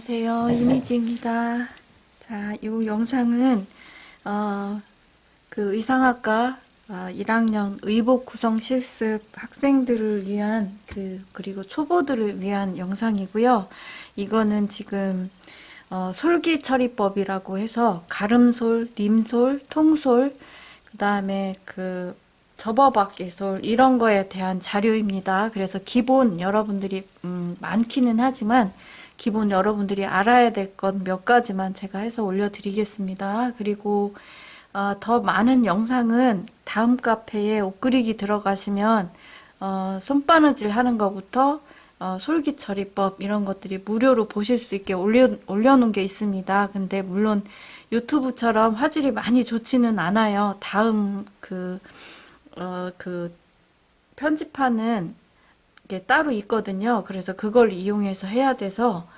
자, 안녕하세요. 이미지입니다. 자, 이 영상은, 어, 그 의상학과 어, 1학년 의복 구성 실습 학생들을 위한 그, 그리고 초보들을 위한 영상이고요. 이거는 지금, 어, 솔기 처리법이라고 해서 가름솔, 림솔, 통솔, 그 다음에 그 접어박기솔 이런 거에 대한 자료입니다. 그래서 기본 여러분들이 음, 많기는 하지만 기본 여러분들이 알아야 될 것 몇 가지만 제가 해서 올려드리겠습니다. 그리고 어, 더 많은 영상은 다음 카페에 옷그리기 들어가시면 어, 손바느질 하는 것부터 어, 솔기 처리법 이런 것들이 무료로 보실 수 있게 올려, 올려놓은 게 있습니다. 근데 물론 유튜브처럼 화질이 많이 좋지는 않아요. 다음 그, 어, 그 편집하는 게 따로 있거든요. 그래서 그걸 이용해서 해야 돼서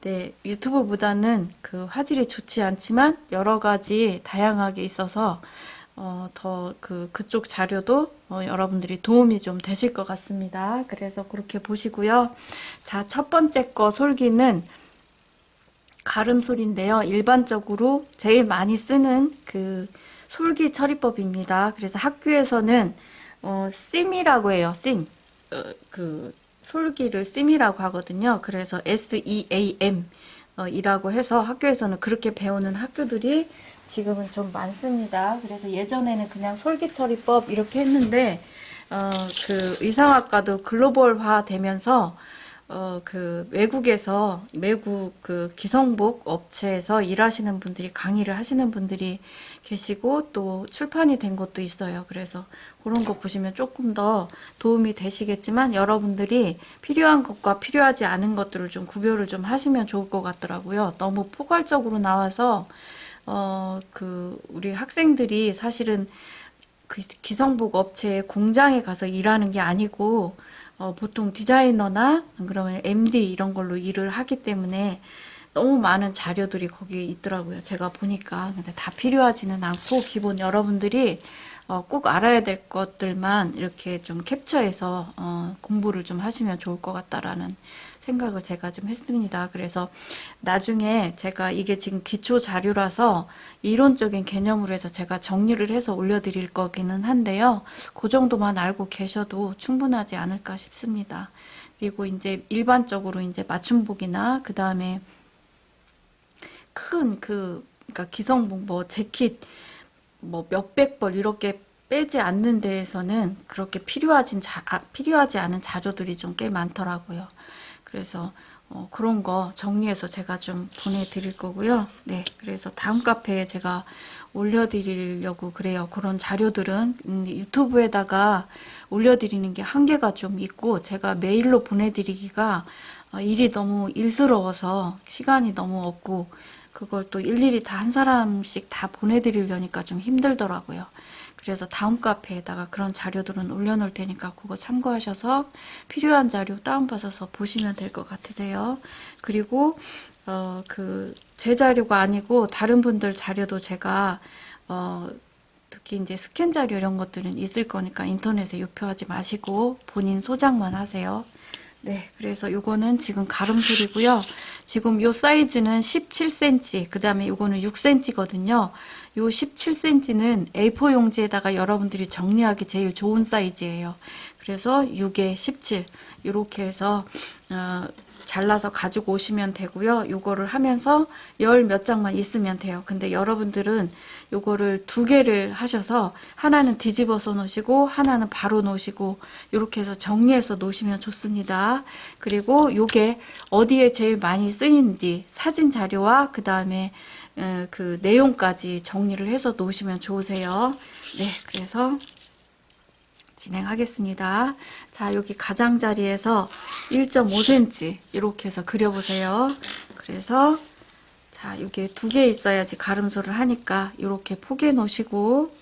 네, 유튜브보다는 그 화질이 좋지 않지만 여러 가지 다양하게 있어서 어, 더 그 그쪽 자료도 어, 여러분들이 도움이 좀 되실 것 같습니다. 그래서 그렇게 보시고요. 자, 첫 번째 거 솔기는 가름솔인데요. 일반적으로 제일 많이 쓰는 그 솔기 처리법입니다. 그래서 학교에서는 어, 씀이라고 해요. 씀. 어, 그 솔기를 씀이라고 하거든요. 그래서 S-E-A-M 어, 이라고 해서 학교에서는 그렇게 배우는 학교들이 지금은 좀 많습니다. 그래서 예전에는 그냥 솔기 처리법 이렇게 했는데 어, 그 의상학과도 글로벌화 되면서 어, 그 외국에서 외국 그 기성복 업체에서 일하시는 분들이 강의를 하시는 분들이 계시고 또 출판이 된 것도 있어요. 그래서 그런 거 보시면 조금 더 도움이 되시겠지만 여러분들이 필요한 것과 필요하지 않은 것들을 좀 구별을 좀 하시면 좋을 것 같더라고요. 너무 포괄적으로 나와서 어, 그 우리 학생들이 사실은 그 기성복 업체 공장에 가서 일하는 게 아니고 어, 보통 디자이너나 그러면 MD 이런 걸로 일을 하기 때문에 너무 많은 자료들이 거기에 있더라고요. 제가 보니까. 근데 다 필요하지는 않고 기본 여러분들이 어, 꼭 알아야 될 것들만 이렇게 좀 캡처해서 어, 공부를 좀 하시면 좋을 것 같다라는 생각을 제가 좀 했습니다. 그래서 나중에 제가 이게 지금 기초 자료라서 이론적인 개념으로 해서 제가 정리를 해서 올려드릴 거기는 한데요. 그 정도만 알고 계셔도 충분하지 않을까 싶습니다. 그리고 이제 일반적으로 이제 맞춤복이나 그 다음에 큰 그, 그러니까 기성복 뭐 재킷 뭐 몇백 벌 이렇게 빼지 않는 데에서는 그렇게 필요하진 자, 아, 필요하지 않은 자료들이 좀 꽤 많더라고요. 그래서 어, 그런 거 정리해서 제가 좀 보내드릴 거고요. 네, 그래서 다음 카페에 제가 올려드리려고 그래요. 그런 자료들은 음, 유튜브에다가 올려드리는 게 한계가 좀 있고 제가 메일로 보내드리기가 어, 일이 너무 일스러워서 시간이 너무 없고 그걸 또 일일이 다 한 사람씩 다 보내드리려니까 좀 힘들더라고요. 그래서 다음 카페에다가 그런 자료들은 올려놓을 테니까 그거 참고하셔서 필요한 자료 다운받아서 보시면 될 것 같으세요. 그리고 어, 그 제 자료가 아니고 다른 분들 자료도 제가 어, 특히 이제 스캔 자료 이런 것들은 있을 거니까 인터넷에 유표하지 마시고 본인 소장만 하세요. 네, 그래서 요거는 지금 가름솔이고요. 지금 요 사이즈는 17cm, 그 다음에 요거는 6cm거든요. 요 17cm는 A4 용지에다가 여러분들이 정리하기 제일 좋은 사이즈예요. 그래서 6에 17 이렇게 해서 어, 잘라서 가지고 오시면 되고요. 요거를 하면서 열 몇 장만 있으면 돼요. 근데 여러분들은 요거를 두 개를 하셔서 하나는 뒤집어서 놓으시고 하나는 바로 놓으시고 이렇게 해서 정리해서 놓으시면 좋습니다. 그리고 요게 어디에 제일 많이 쓰이는지 사진 자료와 그 다음에 그 내용까지 정리를 해서 놓으시면 좋으세요. 네, 그래서 진행하겠습니다. 자, 여기 가장자리에서 1.5cm 이렇게 해서 그려보세요. 그래서 자, 이게 두 개 있어야지 가름소를 하니까 이렇게 포개 놓으시고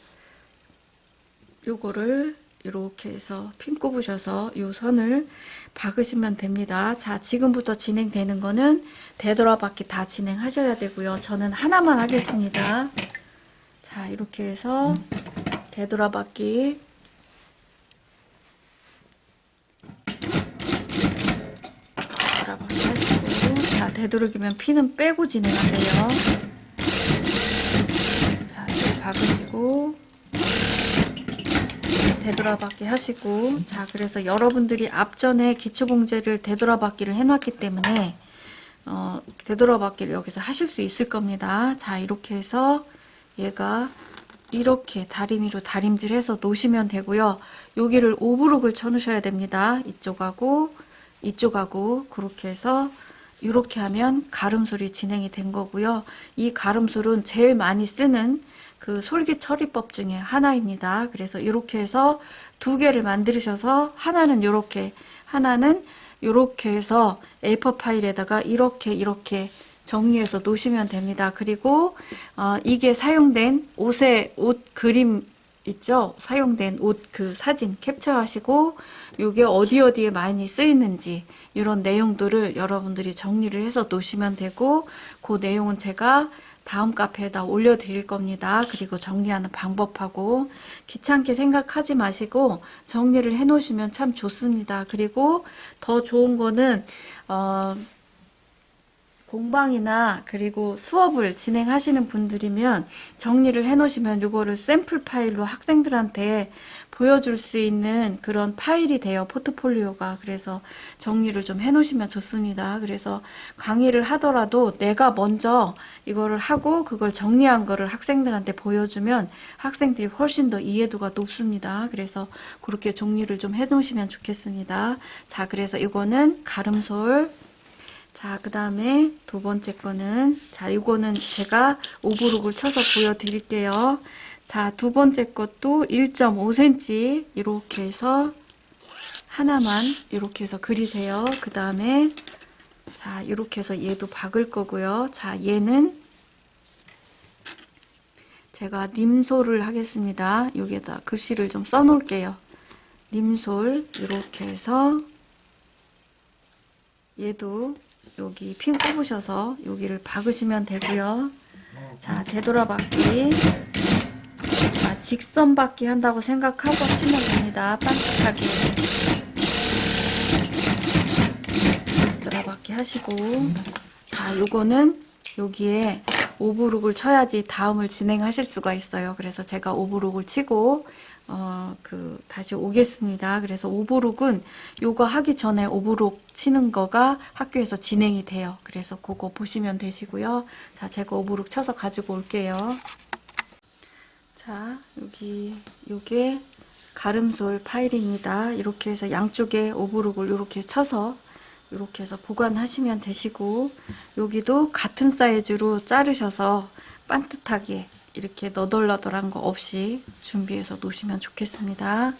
요거를 이렇게 해서 핀 꼽으셔서 요 선을 박으시면 됩니다. 자, 지금부터 진행되는 거는 되돌아받기 다 진행하셔야 되고요. 저는 하나만 하겠습니다. 자, 이렇게 해서 되돌아받기 돌아받기 하시고 자, 되도록이면 피는 빼고 진행하세요. 자, 박으시고, 되돌아받기 하시고, 자, 그래서 여러분들이 앞전에 기초봉제를 되돌아받기를 해놨기 때문에, 어, 되돌아받기를 여기서 하실 수 있을 겁니다. 자, 이렇게 해서 얘가 이렇게 다리미로 다림질해서 놓으시면 되고요. 여기를 오브록을 쳐놓으셔야 됩니다. 이쪽하고 이쪽하고 그렇게 해서 이렇게 하면 가름솔이 진행이 된 거고요. 이 가름솔은 제일 많이 쓰는 그 솔기 처리법 중에 하나입니다. 그래서 이렇게 해서 두 개를 만드셔서 하나는 이렇게 하나는 이렇게 해서 A4 파일에다가 이렇게 이렇게 정리해서 놓으시면 됩니다. 그리고 어, 이게 사용된 옷의 옷 그림 있죠? 사용된 옷 그 사진 캡처하시고 요게 어디 어디에 많이 쓰이는지 이런 내용들을 여러분들이 정리를 해서 놓으시면 되고 그 내용은 제가 다음 카페에다 올려드릴 겁니다. 그리고 정리하는 방법하고 귀찮게 생각하지 마시고 정리를 해 놓으시면 참 좋습니다. 그리고 더 좋은 거는 어, 공방이나 그리고 수업을 진행하시는 분들이면 정리를 해 놓으시면 이거를 샘플 파일로 학생들한테 보여줄 수 있는 그런 파일이 돼요. 포트폴리오가. 그래서 정리를 좀 해 놓으시면 좋습니다. 그래서 강의를 하더라도 내가 먼저 이거를 하고 그걸 정리한 거를 학생들한테 보여주면 학생들이 훨씬 더 이해도가 높습니다. 그래서 그렇게 정리를 좀 해 놓으시면 좋겠습니다. 자, 그래서 이거는 가름솔 자, 그 다음에 두 번째 거는, 자, 이거는 제가 오브록을 쳐서 보여드릴게요. 자, 두 번째 것도 1.5cm 이렇게 해서 하나만 이렇게 해서 그리세요. 그 다음에, 자, 이렇게 해서 얘도 박을 거고요. 자, 얘는 제가 님솔을 하겠습니다. 여기에다 글씨를 좀 써놓을게요. 님솔 이렇게 해서 얘도 여기 핀 꼽으셔서 여기를 박으시면 되고요. 자, 되돌아받기. 자, 직선 받기 한다고 생각하고 하시면 됩니다. 반듯하게. 되돌아받기 하시고. 자, 요거는 여기에 오브룩을 쳐야지 다음을 진행하실 수가 있어요. 그래서 제가 오브룩을 치고 어, 그, 다시 오겠습니다. 그래서 오브룩은 요거 하기 전에 오브룩 치는 거가 학교에서 진행이 돼요. 그래서 그거 보시면 되시고요. 자, 제가 오브룩 쳐서 가지고 올게요. 자, 여기, 요게 가름솔 파일입니다. 이렇게 해서 양쪽에 오브룩을 이렇게 쳐서 이렇게 해서 보관하시면 되시고 여기도 같은 사이즈로 자르셔서 반듯하게 이렇게 너덜너덜한 거 없이 준비해서 놓으시면 좋겠습니다.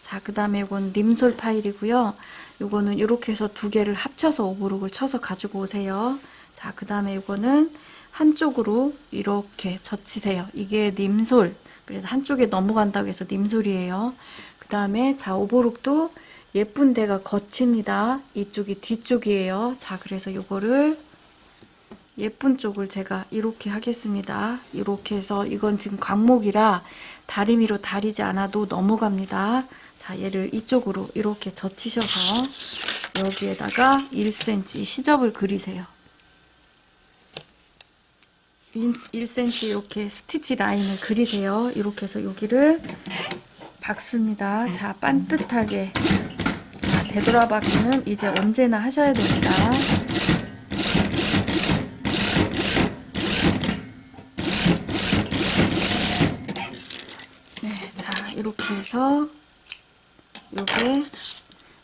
자, 그 다음에 이건 림솔 파일이고요. 요거는 이렇게 해서 두 개를 합쳐서 오브록을 쳐서 가지고 오세요. 자, 그 다음에 이거는 한쪽으로 이렇게 젖히세요. 이게 림솔. 그래서 한쪽에 넘어간다고 해서 림솔이에요. 그 다음에 자, 오브록도 예쁜 데가 겉입니다. 이쪽이 뒤쪽이에요. 자, 그래서 요거를 예쁜 쪽을 제가 이렇게 하겠습니다. 이렇게 해서 이건 지금 광목이라 다리미로 다리지 않아도 넘어갑니다. 자, 얘를 이쪽으로 이렇게 젖히셔서 여기에다가 1cm 시접을 그리세요. 1cm 이렇게 스티치 라인을 그리세요. 이렇게 해서 여기를 박습니다. 자, 반듯하게. 자, 되돌아박기는 이제 언제나 하셔야 됩니다. 네, 자, 이렇게 해서 요게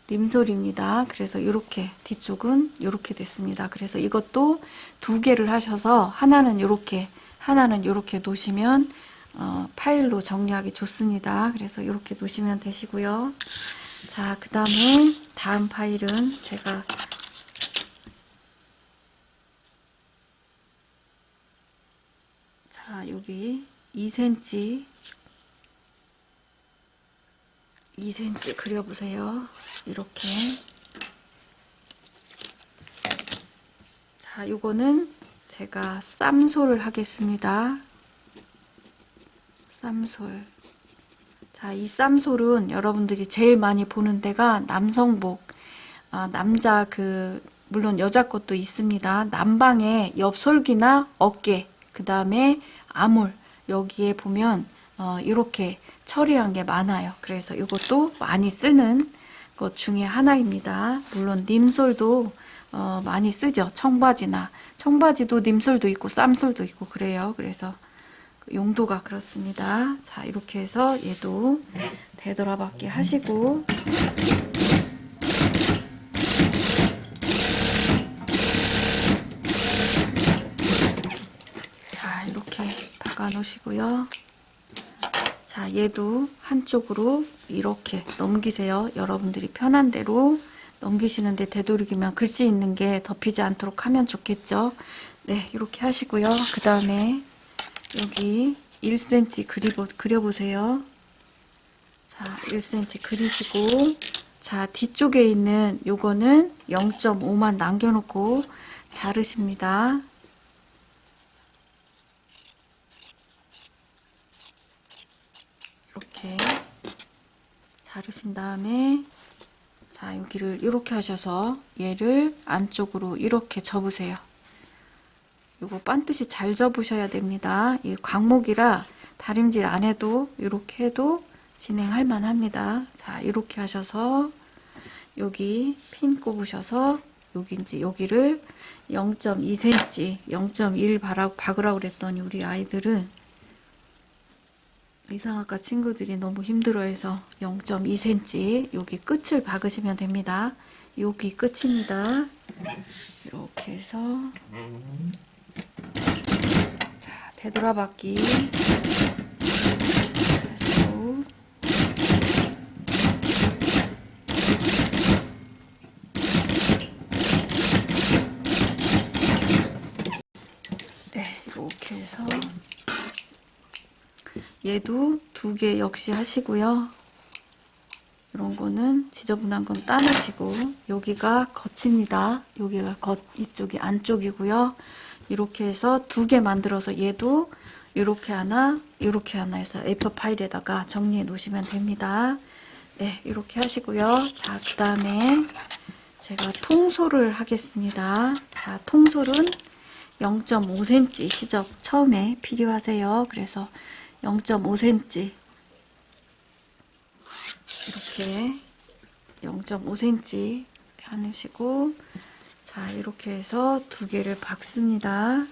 림솔입니다. 그래서 이렇게 뒤쪽은 이렇게 됐습니다. 그래서 이것도 두 개를 하셔서 하나는 이렇게 하나는 이렇게 놓으시면 어, 파일로 정리하기 좋습니다. 그래서 이렇게 놓으시면 되시고요. 자, 그 다음에 다음 파일은 제가 자, 여기 2cm 2cm 그려보세요. 이렇게. 자, 요거는 제가 쌈솔을 하겠습니다. 쌈솔. 자, 이 쌈솔은 여러분들이 제일 많이 보는 데가 남성복, 아, 남자 그 물론 여자 것도 있습니다. 남방에 옆솔기나 어깨, 그 다음에 아물 여기에 보면 어, 이렇게 처리한 게 많아요. 그래서 이것도 많이 쓰는 것 중에 하나입니다. 물론 님솔도 어, 많이 쓰죠. 청바지나 청바지도 님솔도 있고 쌈솔도 있고 그래요. 그래서 그 용도가 그렇습니다. 자 이렇게 해서 얘도 되돌아받기 하시고 자 이렇게 박아 놓으시고요. 자, 얘도 한쪽으로 이렇게 넘기세요. 여러분들이 편한 대로 넘기시는데 되도록이면 글씨 있는 게 덮이지 않도록 하면 좋겠죠. 네, 이렇게 하시고요. 그 다음에 여기 1cm 그리보, 그려보세요. 자, 1cm 그리시고, 자, 뒤쪽에 있는 요거는 0.5만 남겨놓고 자르십니다. 이렇게 자르신 다음에 자 여기를 이렇게 하셔서 얘를 안쪽으로 이렇게 접으세요. 요거 반드시 잘 접으셔야 됩니다. 이 광목이라 다림질 안 해도 이렇게 해도 진행할 만합니다. 자 이렇게 하셔서 여기 핀 꼽으셔서 여기 이제 여기를 0.2cm, 0.1 박으라고 그랬더니 우리 아이들은 이상학과 친구들이 너무 힘들어해서 0.2cm 여기 끝을 박으시면 됩니다. 여기 끝입니다. 이렇게 해서 자 되돌아받기 하시고 네 이렇게 해서 얘도 두 개 역시 하시고요. 이런 거는 지저분한 건 따내시고 여기가 겉입니다. 여기가 겉 이쪽이 안쪽이고요. 이렇게 해서 두 개 만들어서 얘도 이렇게 하나 이렇게 하나 해서 A4 파일에다가 정리해 놓으시면 됩니다. 네 이렇게 하시고요. 자 그 다음에 제가 통솔을 하겠습니다. 자 통솔은 0.5cm 시접 처음에 필요하세요. 그래서 0.5cm 이렇게 0.5cm 하시고 자 이렇게 해서 두 개를 박습니다.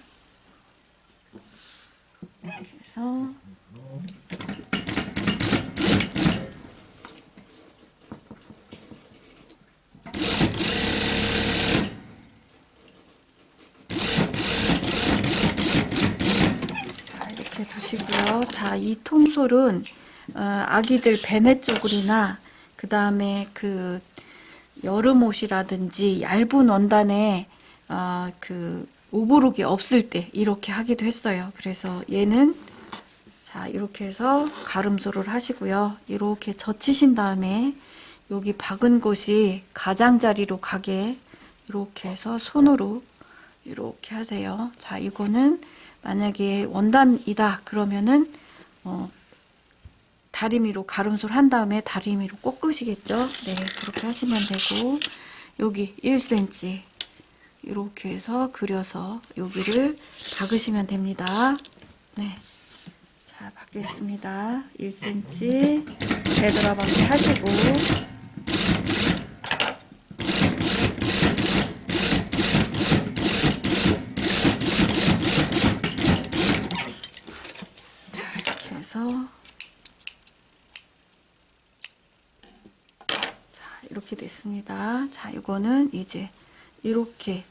이렇게 해서 자, 이렇게 자, 이 통솔은 어, 아기들 베네 쪼그리나 그 다음에 그 여름 옷이라든지 얇은 원단에 어, 그 오버룩이 없을 때 이렇게 하기도 했어요. 그래서 얘는 자 이렇게 해서 가름소를 하시고요. 이렇게 젖히신 다음에 여기 박은 곳이 가장자리로 가게 이렇게 해서 손으로 이렇게 하세요. 자, 이거는 만약에 원단이다 그러면은 어, 다리미로 가름소를 한 다음에 다리미로 꺾으시겠죠? 네, 그렇게 하시면 되고 여기 1cm 이렇게 해서 그려서 여기를 박으시면 됩니다. 네. 자, 박겠습니다. 1cm 되돌아박기 하시고 이렇게 해서 자 됐습니다. 자 이거는 이제 이렇게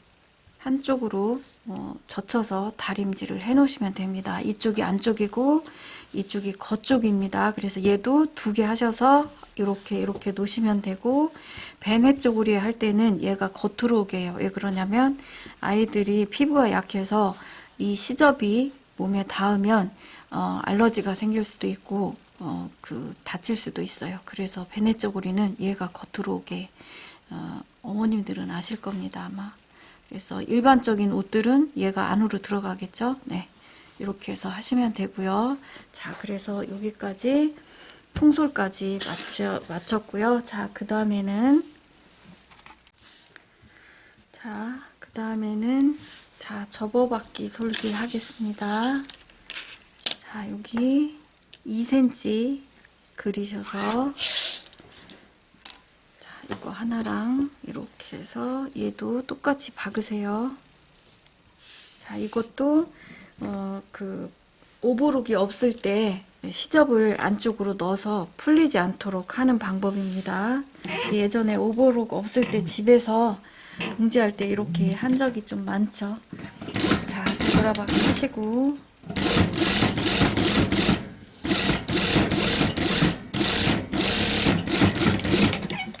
한쪽으로 어, 젖혀서 다림질을 해 놓으시면 됩니다. 이쪽이 안쪽이고 이쪽이 겉쪽입니다. 그래서 얘도 두 개 하셔서 이렇게 이렇게 놓으시면 되고 베네 쪼그리 할 때는 얘가 겉으로 오게 해요. 왜 그러냐면 아이들이 피부가 약해서 이 시접이 몸에 닿으면 어, 알러지가 생길 수도 있고 어, 그 다칠 수도 있어요. 그래서 베네 쪼그리는 얘가 겉으로 오게 어, 어머님들은 아실 겁니다 아마. 그래서 일반적인 옷들은 얘가 안으로 들어가겠죠. 네. 이렇게 해서 하시면 되고요. 자, 그래서 여기까지 통솔까지 맞춰, 맞췄고요. 자, 그 다음에는 자, 자, 그 다음에는 자, 접어받기 솔기 하겠습니다. 자, 여기 2cm 그리셔서 자, 이거 하나랑 이렇게 해서 얘도 똑같이 박으세요. 자, 이것도 어, 그 오버룩이 없을 때 시접을 안쪽으로 넣어서 풀리지 않도록 하는 방법입니다. 예전에 오버룩 없을 때 집에서 봉지할 때 이렇게 한 적이 좀 많죠. 자, 되돌아박기 하시고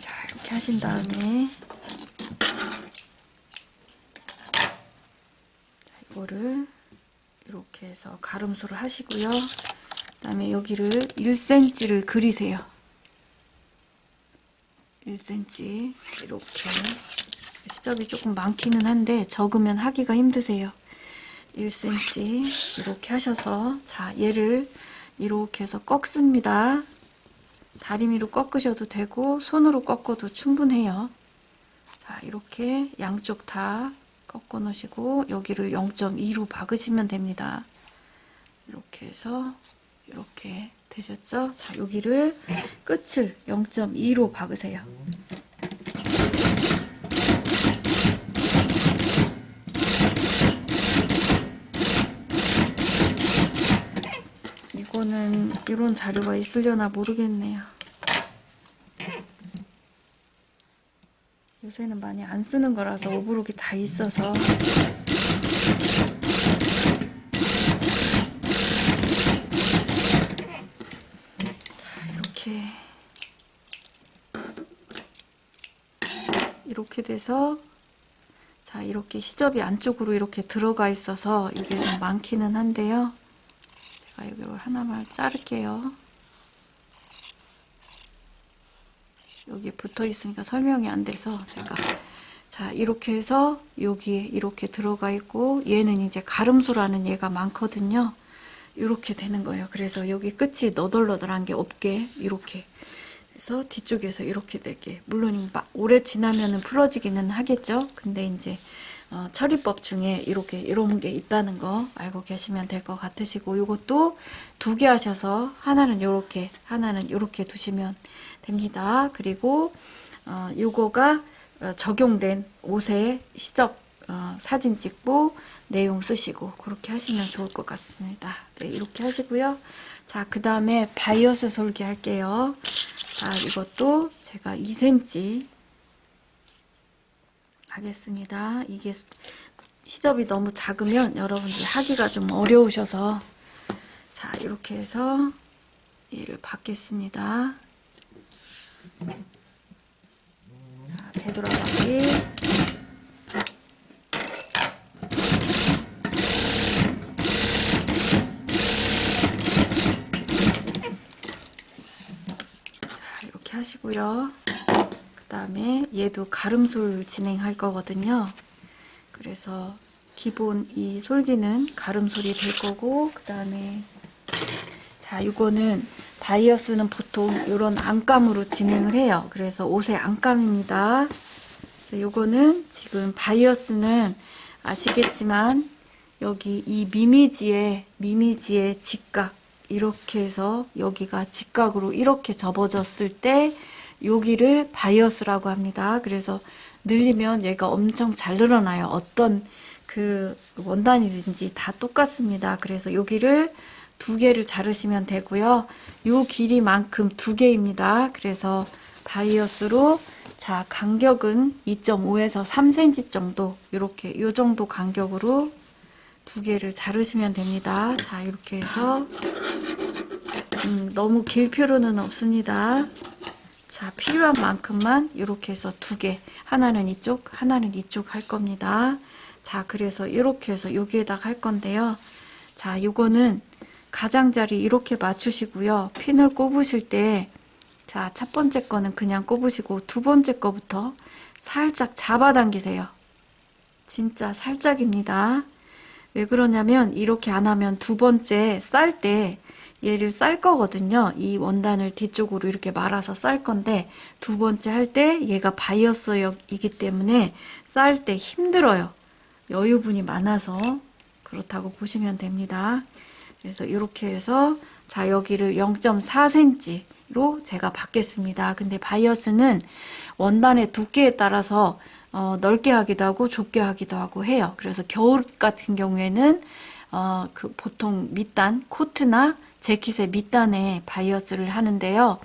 자, 이렇게 하신 다음에 자, 이거를 이렇게 해서 가름소를 하시고요. 그 다음에 여기를 1cm를 그리세요. 1cm 이렇게 시접이 조금 많기는 한데 적으면 하기가 힘드세요. 1cm 이렇게 하셔서 자 얘를 이렇게 해서 꺾습니다. 다리미로 꺾으셔도 되고 손으로 꺾어도 충분해요. 자 이렇게 양쪽 다 꺾어 놓으시고 여기를 0.2로 박으시면 됩니다. 이렇게 해서 이렇게 되셨죠? 자 여기를 끝을 0.2로 박으세요. 이거는 이런 자료가 있으려나 모르겠네요. 요새는 많이 안 쓰는 거라서 오브록이 다 있어서 자 이렇게 이렇게 돼서 자 이렇게 시접이 안쪽으로 이렇게 들어가 있어서 이게 좀 많기는 한데요. 이걸 하나만 자를게요. 여기에 붙어 있으니까 설명이 안 돼서 제가 자 이렇게 해서 여기에 이렇게 들어가 있고 얘는 이제 가름소라는 얘가 많거든요. 이렇게 되는 거예요. 그래서 여기 끝이 너덜너덜한 게 없게 이렇게 그래서 뒤쪽에서 이렇게 되게 물론 막 오래 지나면은 풀어지기는 하겠죠. 근데 이제 어, 처리법 중에 이렇게 이런 게 있다는 거 알고 계시면 될 것 같으시고 이것도 두 개 하셔서 하나는 이렇게 하나는 이렇게 두시면 됩니다. 그리고 어, 요거가 어, 적용된 옷에 시접 어, 사진 찍고 내용 쓰시고 그렇게 하시면 좋을 것 같습니다. 네, 이렇게 하시고요. 자, 그 다음에 바이어스 솔기 할게요. 자, 이것도 제가 2cm 하겠습니다. 이게 시접이 너무 작으면 여러분들 하기가 좀 어려우셔서 자, 이렇게 해서 얘를 받겠습니다. 자, 되돌아가기. 자, 이렇게 하시고요. 그 다음에 얘도 가름솔 진행할 거거든요. 그래서 기본 이 솔기는 가름솔이 될 거고, 그 다음에 자, 이거는 바이어스는 보통 이런 안감으로 진행을 해요. 그래서 옷의 안감입니다. 요거는 지금 바이어스는 아시겠지만 여기 이 미미지의 미미지의 직각 이렇게 해서 여기가 직각으로 이렇게 접어졌을 때 여기를 바이어스라고 합니다. 그래서 늘리면 얘가 엄청 잘 늘어나요. 어떤 그 원단이든지 다 똑같습니다. 그래서 여기를 두 개를 자르시면 되고요. 요 길이만큼 두 개입니다. 그래서 바이어스로 자 간격은 2.5에서 3cm 정도 이렇게 요 정도 간격으로 두 개를 자르시면 됩니다. 자 이렇게 해서 음, 너무 길 필요는 없습니다. 자 필요한 만큼만 이렇게 해서 두 개 하나는 이쪽 하나는 이쪽 할 겁니다. 자 그래서 이렇게 해서 여기에다가 할 건데요. 자 요거는 가장자리 이렇게 맞추시고요. 핀을 꼽으실 때, 자, 첫 번째 거는 그냥 꼽으시고, 두 번째 거부터 살짝 잡아당기세요. 진짜 살짝입니다. 왜 그러냐면, 이렇게 안 하면 두 번째 쌀 때, 얘를 쌀 거거든요. 이 원단을 뒤쪽으로 이렇게 말아서 쌀 건데 두 번째 할 때 얘가 바이어스역이기 때문에 쌀 때 힘들어요. 여유분이 많아서 그렇다고 보시면 됩니다. 그래서 이렇게 해서 자 여기를 0.4cm로 제가 받겠습니다. 근데 바이어스는 원단의 두께에 따라서 어, 넓게 하기도 하고 좁게 하기도 하고 해요. 그래서 겨울 같은 경우에는 어, 그 보통 밑단 코트나 재킷의 밑단에 바이어스를 하는데요.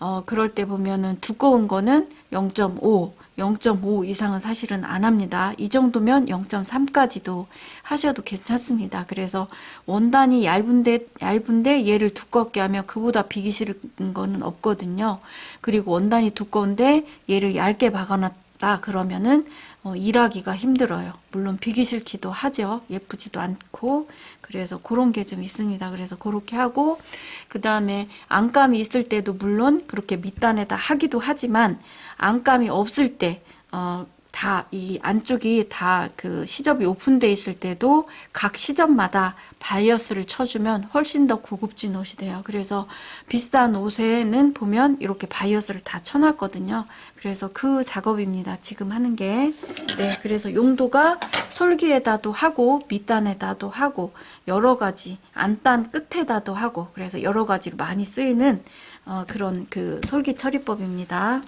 어, 그럴 때 보면은 두꺼운 거는 0.5, 0.5 이상은 사실은 안 합니다. 이 정도면 0.3까지도 하셔도 괜찮습니다. 그래서 원단이 얇은데, 얇은데 얘를 두껍게 하면 그보다 비기 싫은 거는 없거든요. 그리고 원단이 두꺼운데 얘를 얇게 박아놨다 그러면은 어, 일하기가 힘들어요. 물론 비기 싫기도 하죠. 예쁘지도 않고. 그래서 그런 게 좀 있습니다. 그래서 그렇게 하고, 그 다음에 안감이 있을 때도 물론 그렇게 밑단에다 하기도 하지만, 안감이 없을 때, 어, 다, 이 안쪽이 다 그 시접이 오픈돼 있을 때도 각 시접마다 바이어스를 쳐주면 훨씬 더 고급진 옷이 돼요. 그래서 비싼 옷에는 보면 이렇게 바이어스를 다 쳐놨거든요. 그래서 그 작업입니다. 지금 하는 게. 네, 그래서 용도가 솔기에다도 하고 밑단에다도 하고 여러 가지 안단 끝에다도 하고 그래서 여러 가지로 많이 쓰이는 어, 그런 그 솔기 처리법입니다.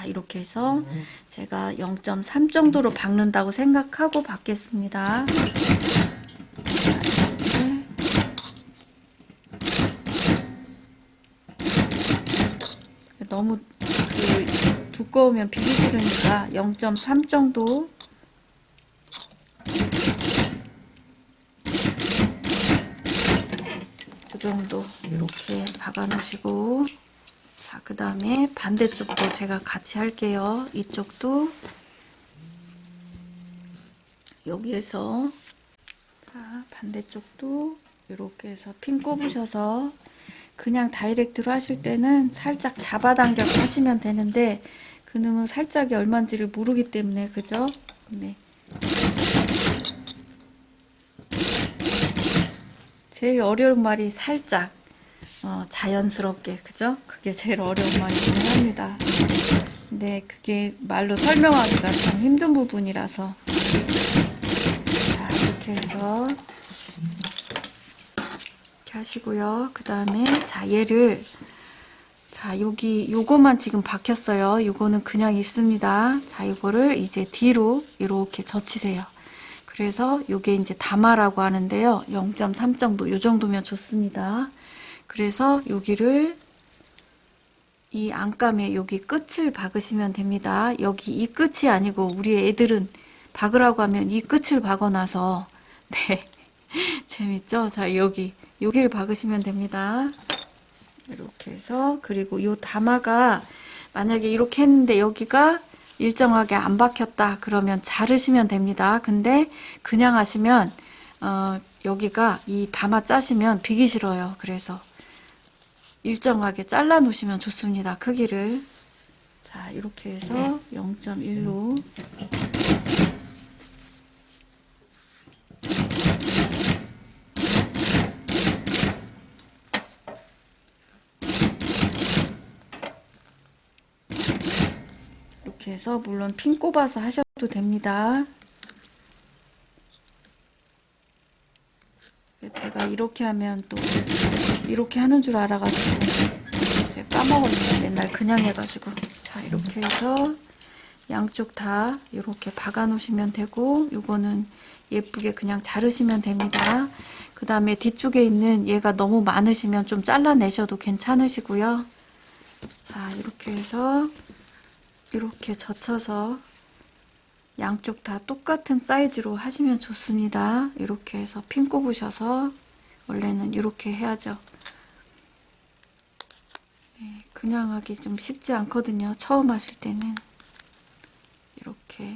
자, 이렇게 해서 제가 0.3 정도로 박는다고 생각하고 박겠습니다. 자, 이렇게. 너무 그 두꺼우면 비기 싫으니까 0.3 정도 그 정도 이렇게 박아 놓으시고 자, 그 다음에 반대쪽도 제가 같이 할게요. 이쪽도 여기에서 자, 반대쪽도 이렇게 해서 핀 꼽으셔서 그냥 다이렉트로 하실 때는 살짝 잡아당겨 하시면 되는데 그놈은 살짝이 얼마인지를 모르기 때문에 그죠? 네. 제일 어려운 말이 살짝 어, 자연스럽게 그죠? 그게 제일 어려운 말이긴 합니다. 근데 그게 말로 설명하기가 참 힘든 부분이라서 자 이렇게 해서 이렇게 하시고요. 그 다음에 자 얘를 자 여기 요거만 지금 박혔어요. 요거는 그냥 있습니다. 자 이거를 이제 뒤로 이렇게 젖히세요. 그래서 요게 이제 다마라고 하는데요. 0.3 정도 요 정도면 좋습니다. 그래서 여기를 이 안감에 여기 끝을 박으시면 됩니다. 여기 이 끝이 아니고 우리 애들은 박으라고 하면 이 끝을 박아놔서 네 재밌죠? 자 여기 여기를 박으시면 됩니다. 이렇게 해서 그리고 요 다마가 만약에 이렇게 했는데 여기가 일정하게 안 박혔다 그러면 자르시면 됩니다. 근데 그냥 하시면 어, 여기가 이 다마 짜시면 비기 싫어요. 그래서 일정하게 잘라 놓으시면 좋습니다. 크기를. 자, 이렇게 해서 0.1로 이렇게 해서 물론 핀 꼽아서 하셔도 됩니다. 제가 이렇게 하면 또 이렇게 하는 줄 알아가지고 제가 까먹었는데 맨날 그냥 해가지고 자 이렇게 해서 양쪽 다 이렇게 박아 놓으시면 되고 요거는 예쁘게 그냥 자르시면 됩니다 그 다음에 뒤쪽에 있는 얘가 너무 많으시면 좀 잘라내셔도 괜찮으시고요 자 이렇게 해서 이렇게 젖혀서 양쪽 다 똑같은 사이즈로 하시면 좋습니다. 이렇게 해서 핀 꼽으셔서 원래는 이렇게 해야죠. 네, 그냥 하기 좀 쉽지 않거든요. 처음 하실 때는 이렇게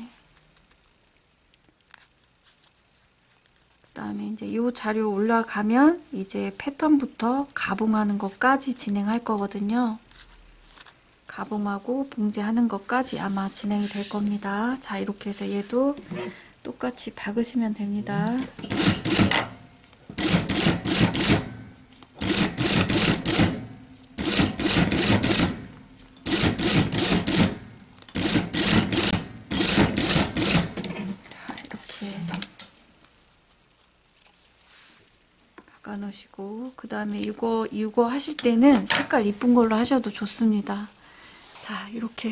그다음에 이제 이 자료 올라가면 이제 패턴부터 가봉하는 것까지 진행할 거거든요. 가봉하고 봉제하는 것까지 아마 진행이 될 겁니다. 자, 이렇게 해서 얘도 똑같이 박으시면 됩니다. 놓으시고 그 다음에 이거 이거 하실 때는 색깔 이쁜 걸로 하셔도 좋습니다. 자 이렇게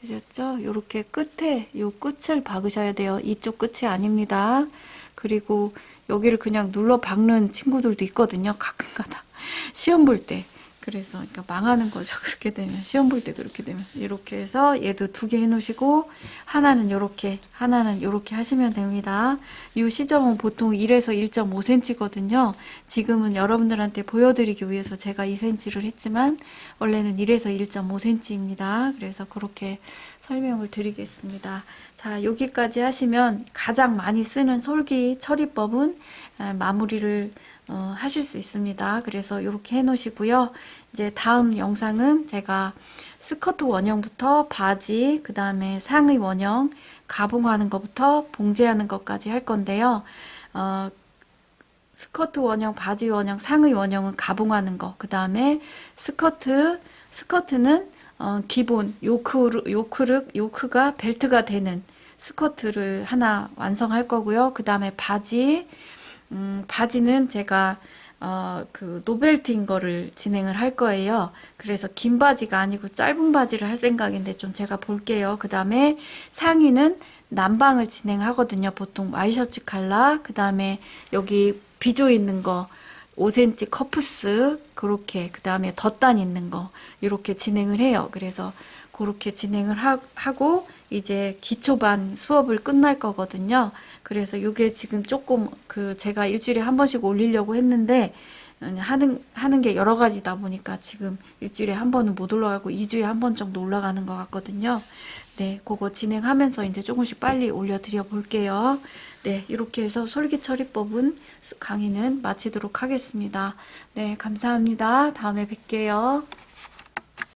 되셨죠? 이렇게 끝에 요 끝을 박으셔야 돼요. 이쪽 끝이 아닙니다. 그리고 여기를 그냥 눌러 박는 친구들도 있거든요. 가끔가다 시험 볼 때. 그래서 그러니까 망하는 거죠. 그렇게 되면 시험 볼 때 그렇게 되면 이렇게 해서 얘도 두 개 해놓으시고 하나는 요렇게 하나는 요렇게 하시면 됩니다. 이 시점은 보통 1에서 1.5cm거든요. 지금은 여러분들한테 보여드리기 위해서 제가 2cm를 했지만 원래는 1에서 1.5cm입니다. 그래서 그렇게 설명을 드리겠습니다. 자 여기까지 하시면 가장 많이 쓰는 솔기 처리법은 아, 마무리를 어, 하실 수 있습니다. 그래서 이렇게 해 놓으시고요. 이제 다음 영상은 제가 스커트 원형부터 바지, 그 다음에 상의 원형, 가봉하는 것부터 봉제하는 것까지 할 건데요. 어, 스커트 원형, 바지 원형, 상의 원형은 가봉하는 거. 그 다음에 스커트, 스커트는 어, 기본 요크, 요크르, 요크가 벨트가 되는 스커트를 하나 완성할 거고요. 그 다음에 바지, 음, 바지는 제가 어, 그 노벨트인 거를 진행을 할 거예요. 그래서 긴 바지가 아니고 짧은 바지를 할 생각인데 좀 제가 볼게요. 그 다음에 상의는 난방을 진행하거든요. 보통 와이셔츠 칼라, 그 다음에 여기 비조 있는 거 5cm 커프스 그렇게 그 다음에 덧단 있는 거 이렇게 진행을 해요. 그래서 그렇게 진행을 하, 하고 이제 기초반 수업을 끝날 거거든요. 그래서 이게 지금 조금 그 제가 일주일에 한 번씩 올리려고 했는데 음, 하는 하는 게 여러 가지다 보니까 지금 일주일에 한 번은 못 올라가고 2주에 한 번 정도 올라가는 것 같거든요. 네, 그거 진행하면서 이제 조금씩 빨리 올려드려 볼게요. 네, 이렇게 해서 솔기 처리법은 강의는 마치도록 하겠습니다. 네, 감사합니다. 다음에 뵐게요.